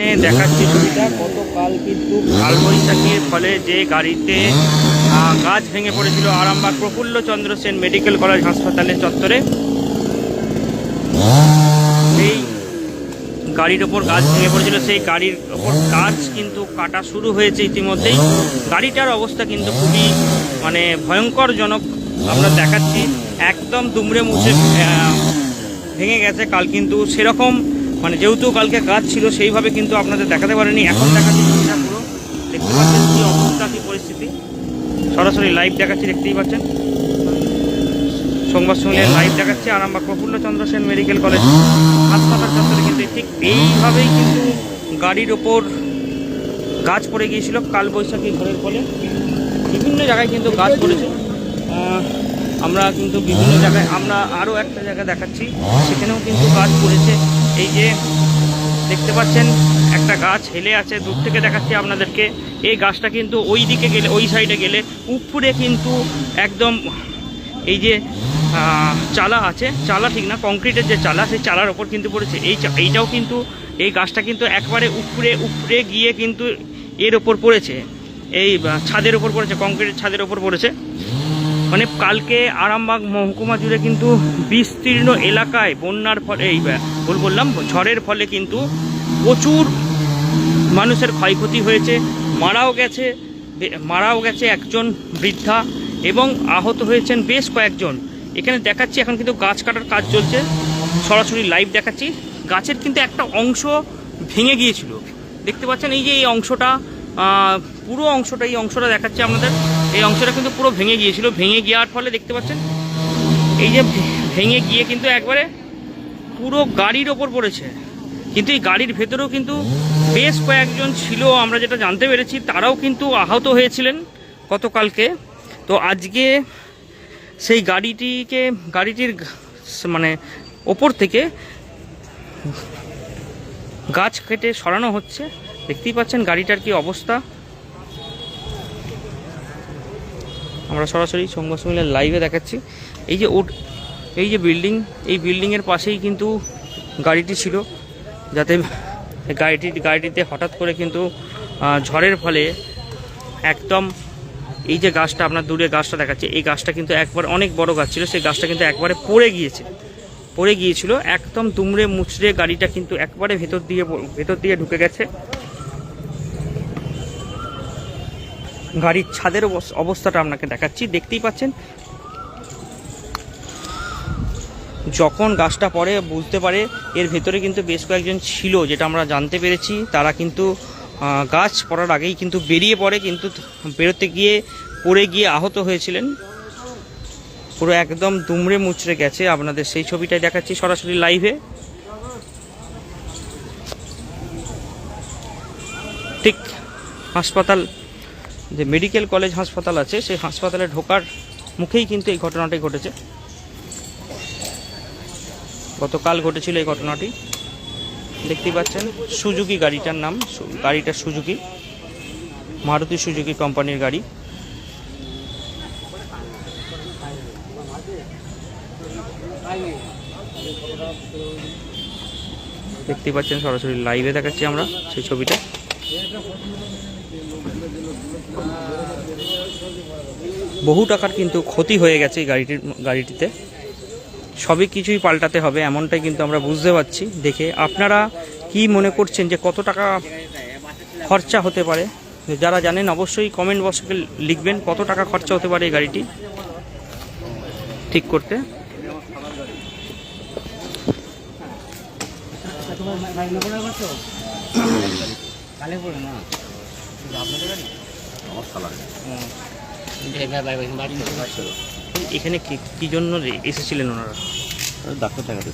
এখানে দেখাচ্ছি ছবিটা। গতকাল কিন্তু কালবৈশাখীর ফলে যে গাড়িতে গাছ ভেঙে পড়েছিল আরামবাগ প্রফুল্ল চন্দ্র সেন মেডিকেল কলেজ হাসপাতালের চত্বরে। সেই গাড়ির ওপর গাছ ভেঙে পড়েছিল, সেই গাড়ির ওপর গাছ কিন্তু কাটা শুরু হয়েছে ইতিমধ্যেই। গাড়িটার অবস্থা কিন্তু খুবই মানে ভয়ঙ্করজনক আমরা দেখাচ্ছি। একদম দুমড়ে মুছে ভেঙে গেছে। কাল কিন্তু সেরকম মানে যেহেতু কালকে কাজ ছিল, সেইভাবে কিন্তু আপনাদের দেখাতে পারেনি। এখন দেখাচ্ছি পুরো দেখতে পাচ্ছেন কি অবস্থা, কি পরিস্থিতি। সরাসরি লাইভ দেখাচ্ছি, দেখতেই পাচ্ছেন। সংবাদ সঙ্গে লাইভ দেখাচ্ছে, আরামবাগ প্রফুল্ল চন্দ্র সেন মেডিকেল কলেজ হাসপাতাল চত্বরে কিন্তু ঠিক এইভাবেই কিন্তু গাড়ির ওপর গাছ পড়ে গিয়েছিল, কালবৈশাখী ঘরের ফলে। বিভিন্ন জায়গায় কিন্তু গাছ পড়েছে। আমরা কিন্তু বিভিন্ন জায়গায়, আমরা আরও একটা জায়গা দেখাচ্ছি, সেখানেও কিন্তু গাছ পড়েছে। এই যে দেখতে পাচ্ছেন, একটা গাছ হেলে আছে, দূর থেকে দেখাচ্ছি আপনাদেরকে। এই গাছটা কিন্তু ওই দিকে গেলে, ওই সাইডে গেলে উপরে কিন্তু একদম এই যে চালা আছে। চালা ঠিক না কংক্রিটের যে চালা, সেই চালার ওপর কিন্তু পড়েছে। এই এইটাও কিন্তু, এই গাছটা কিন্তু একবারে উপরে উপরে গিয়ে কিন্তু এর ওপর পড়েছে। এই ছাদের ওপর পড়েছে কংক্রিটের ছাদের ওপর পড়েছে। মানে কালকে আরামবাগ মহকুমা জুড়ে কিন্তু বিস্তীর্ণ এলাকায় বন্যার ফলে এই ভুল বললাম, ঝড়ের ফলে কিন্তু প্রচুর মানুষের ক্ষয়ক্ষতি হয়েছে। মারাও গেছে মারাও গেছে একজন বৃদ্ধা এবং আহত হয়েছেন বেশ কয়েকজন। এখানে দেখাচ্ছি, এখন কিন্তু গাছ কাটার কাজ চলছে। সরাসরি লাইভ দেখাচ্ছি। গাছের কিন্তু একটা অংশ ভেঙে গিয়েছিল। দেখতে পাচ্ছেন, এই যে এই অংশটা পুরো অংশটা, এই অংশটা দেখাচ্ছে আপনাদের। এই অংশটা কিন্তু পুরো ভেঙে গিয়েছিল। ভেঙে গিয়ার ফলে দেখতে পাচ্ছেন? এই যে ভেঙে গিয়ে কিন্তু একবারে পুরো গাড়ির ওপর পড়েছে। কিন্তু এই গাড়ির ভেতরেও কিন্তু বেশ কয়েকজন ছিল, আমরা যেটা জানতে পেরেছি, তারাও কিন্তু আহত হয়েছিলেন গতকালকে। তো আজকে সেই গাড়িটিকে, গাড়িটির মানে ওপর থেকে গাছ কেটে সরানো হচ্ছে। দেখতেই পাচ্ছেন গাড়িটার কি অবস্থা। আমরা সরাসরি সংবাদ সম্মেলনের লাইভে দেখাচ্ছি। এই যে ওট এই যে বিল্ডিং এই বিল্ডিংয়ের পাশেই কিন্তু গাড়িটি ছিল, যাতে গাড়িটি, গাড়িটিতে হঠাৎ করে কিন্তু ঝড়ের ফলে একদম এই যে গাছটা, আপনার দূরে গাছটা দেখাচ্ছে, এই গাছটা কিন্তু একবার অনেক বড় গাছ ছিল, সেই গাছটা কিন্তু একবারে পড়ে গিয়েছে। পড়ে গিয়েছিল, একদম দুমড়ে মুচড়ে গাড়িটা কিন্তু একবারে ভেতর দিয়ে ভেতর দিয়ে ঢুকে গেছে। গাড়ির ছাদের অবস- অবস্থাটা আপনাকে দেখাচ্ছি। দেখতেই পাচ্ছেন। যখন গাছটা পড়ে বুঝতে পারে, এর ভেতরে কিন্তু বেশ কয়েকজন ছিল, যেটা আমরা জানতে পেরেছি। তারা কিন্তু গাছ পড়ার আগেই কিন্তু বেরিয়ে পড়ে, কিন্তু বেরোতে গিয়ে পড়ে গিয়ে আহত হয়েছিলেন। পুরো একদম দুমড়ে মুচড়ে গেছে আপনাদের সেই ছবিটাই দেখাচ্ছি সরাসরি লাইভে। ঠিক, হাসপাতাল যে মেডিকেল কলেজ হাসপাতাল আছে, সেই হাসপাতালে ঢোকার মুখেই কিন্তু এই ঘটনাটি ঘটেছে। গতকাল ঘটেছিল এই ঘটনাটি। দেখতেই পাচ্ছেন, সুজুকি গাড়িটার নাম গাড়িটা সুজুকি, মারুতি সুজুকি কোম্পানির গাড়ি। দেখতেই পাচ্ছেন, সরাসরি লাইভে দেখাচ্ছি আমরা সেই ছবিটা। বহু টাকার কিন্তু ক্ষতি হয়ে গেছে এই গাড়িটির গাড়িটিতে। সবই কিছুই পাল্টাতে হবে, এমনটাই কিন্তু আমরা বুঝতে পারছি। দেখে আপনারা কি মনে করছেন যে কত টাকা খরচা হতে পারে? যারা জানেন অবশ্যই কমেন্ট বক্সে লিখবেন কত টাকা খরচা হতে পারে এই গাড়িটি। ঠিক করতে। এখানে কি- কি জন্য রে- এসেছিলেন ওনারা? ডাক্তার দেখাতে।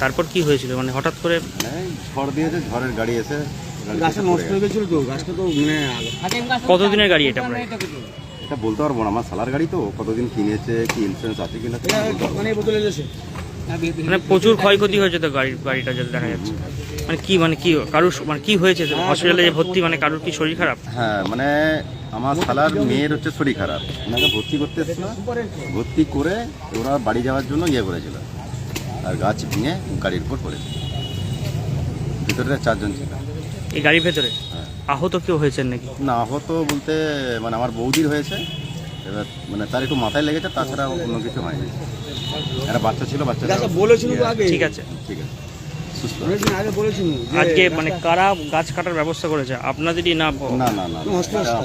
তারপর কি হয়েছিল? মানে হঠাৎ করে এই ঝড় দিয়েছে ঝড়ের গাড়ি এসে গাছটা নষ্ট হয়ে গেছিল তো গাছটা তো মানে কতদিনের গাড়ি এটা এটা বলতে পারব না আমার সালার গাড়ি তো। কতদিন কিনেছে কি ইন্স্যুরেন্স আছে কিনা। মানে মানে প্রচুর ক্ষয়ক্ষতি হয়েছে তো গাড়ির গাড়িটা যেটা দেখা যাচ্ছে। মানে কি মানে কি কারুর মানে কি হয়েছে? হসপিটালে যে ভর্তি মানে কারুর কি শরীর খারাপ? হ্যাঁ মানে আমার সালার মেয়ের হচ্ছে শরীর খারাপ। ওনাকে ভর্তি করতে এসেছিল ভর্তি করে ওরা বাড়ি যাওয়ার জন্য ইয়ে করেছিল। আর গাছ ভেঙে গাড়ির উপর পড়েছে। ভিতরে চারজন ছিল। এই গাড়ির ভেতরে? হ্যাঁ। আহত কেউ হয়েছেন নাকি? না আহত বলতে মানে আমার বৌদির হয়েছে। এবার মানে তার একটু মাথায় লেগেছে তাছাড়া অন্য কিছু হয়নি। একটা বাচ্চা ছিল বাচ্চা আচ্ছা আগে ঠিক আছে। ঠিক আছে। সুস্থ আজকে মানে কারা গাছ কাটার ব্যবস্থা করেছে? আপনাদেরই না না না না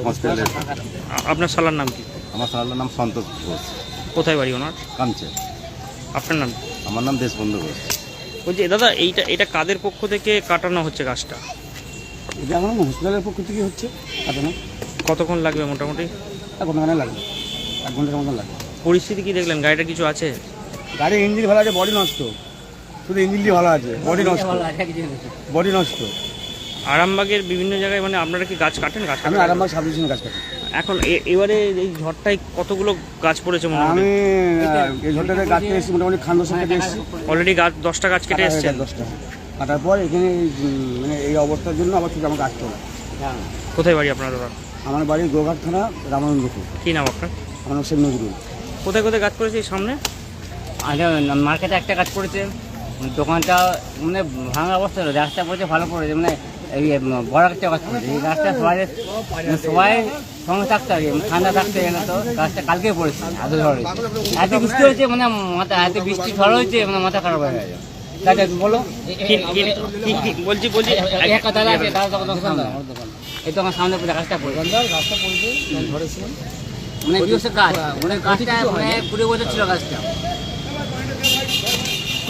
হসপিটালে আপনার শালার নাম কি? আমার সালার নাম সন্তোষ ঘোষ। কোথায় বাড়ি ওনার? কামচে আপনার নাম? আমার নাম দেশবন্ধু ঘোষ। বলছি দাদা এইটা এটা কাদের পক্ষ থেকে কাটানো হচ্ছে গাছটা? এটা এখন হসপিটালের পক্ষ থেকে হচ্ছে কাটানো। কতক্ষণ লাগবে মোটামুটি? এক ঘণ্টা লাগবে। এক ঘণ্টার মতন লাগবে। পরিস্থিতি কি দেখলেন? গাড়িটা কিছু আছে? গাড়ির ইঞ্জিন ভালো আছে বডি নষ্ট। শুধু ইঞ্জিনটি ভালো আছে বডি নষ্ট। বডি নষ্ট। আরামবাগের বিভিন্ন জায়গায় মানে আপনারা কি গাছ কাটেন? গাছ আমি আরামবাগ সাব ডিভিশনে কাজ করি এখন এ- এবারে এই ঝড়টায় কতগুলো গাছ পড়েছে মোটামুটি? আমি এই ঝড়টাতে গাছ কেটে এসেছি মোটামুটি খান্দ সব কেটে এসেছি। অলরেডি গাছ দশটা গাছ কেটে এসছেন? দশটা। কাটার পর এখানে মানে এই অবস্থার জন্য আবার শুধু আমাকে আসতে হবে কোথায় বাড়ি আপনার দাদা? আমার বাড়ি গোঘাট থানা রামানন্দপুর। কি নাম আপনার? আমার নাম শেখ নজরুল। কোথায় কোথায় গাছ পড়েছে এই সামনে? আগে মার্কেটে একটা গাছ করেছে দোকানটা মানে ভাঙা অবস্থা হলো রাস্তা পড়েছে ভালো পড়েছে মানে এই বড় একটা কাজ করেছে এই গাছটা সবাই মানে সবাই সঙ্গে থাকতে হবে। মানে ঠান্ডা থাকতে না তো। গাছটা কালকে পড়েছে। এত ঝড় হয়েছে। এত বৃষ্টি হয়েছে মানে মাথা এত বৃষ্টি ঝড় হয়েছে মানে মাথা খারাপ হয়ে গেছে। দাদা বলো। বলছি বলছি। এক আছে দাদা তখন এই তো আমার সামনে গাছটা পড়েছে রাস্তা পড়েছে মানে হচ্ছে গাছ মানে গাছটা মানে কুড়ি বছর ছিল গাছটা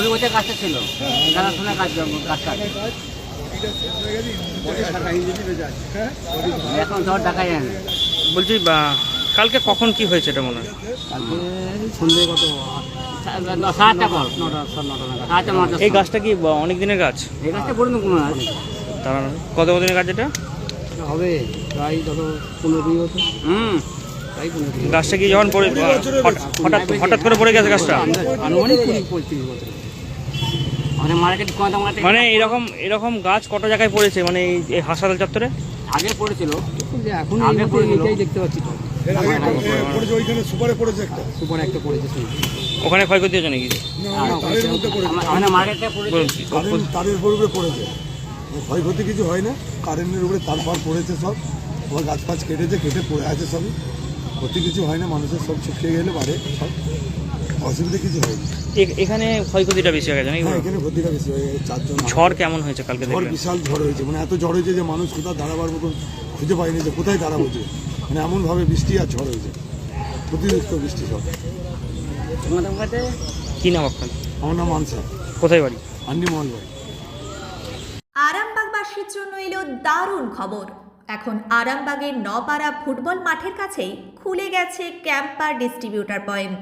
গাছটা ছিল। জানাশোনা গাছ গাছ কাট এখন ঝড় দেখা যায় না। বলছি কালকে কখন কি হয়েছে এটা মনে হয়? কালকে সন্ধ্যে কত? সাতটা পর নটা সাড়ে নটা নাগাদ সাতটা নটা এই গাছটা কি অনেক দিনের গাছ? এই গাছটা পড়ুন কোনো আছে তারা কত কদিনের গাছ এটা? হবে প্রায় ধরো পনেরো কুড়ি বছর। হুম। গাছটা কি যখন পড়ে হঠাৎ- হঠাৎ হঠাৎ করে পড়ে গেছে গাছটা? আনুমানিক কুড়ি পঁয়ত্রিশ বছর। আমাদের মার্কেট কোয়ান্টা মার্কেট মানে এরকম এরকম গাছ কত জায়গায় পড়েছে? মানে এই- হাসপাতাল চত্বরে? আগে পড়েছিল। এখন আগে পড়েছিল। এটাই দেখতে পাচ্ছি তো। পড়েছে ওইখানে সুপারে পড়েছে একটা। সুপার একটা পড়েছে ওখানে ক্ষয়ক্ষতি হয়েছে নাকি? তারের উপরে পড়েছে। ক্ষয়ক্ষতি কিছু হয় না। কারেন্টের উপরে তার ফার পড়েছে সব। আবার গাছ ফাছ কেটেছে কেটে পড়ে আছে সব ক্ষতি কিছু হয় না মানুষের সব শুকিয়ে গেলে বাড়ে সব। অসুবিধা কিছু হয়নি। এখানে ক্ষয়ক্ষতিটা বেশি হয়ে গেছে হ্যাঁ এখানে ক্ষতিটা বেশি হয়ে গেছে চারজন ঝড় কেমন হয়েছে কালকে ঝড় বিশাল ঝড় হয়েছে মানে এত ঝড় হয়েছে যে মানুষ কোথাও দাঁড়াবার মতন খুঁজে পায়নি যে কোথায় দাঁড়াবো যে। মানে এমনভাবে বৃষ্টি আর ঝড় হয়েছে অতিরিক্ত বৃষ্টি কাছে কি নাম আপনার? আমার নাম আনসার কোথায় বাড়ি? আন্ডি মহল ভাই আরামবাগবাসীর জন্য এলো দারুণ খবর। এখন আরামবাগের নপাড়া ফুটবল মাঠের কাছেই খুলে গেছে ক্যাম্পার ডিস্ট্রিবিউটার পয়েন্ট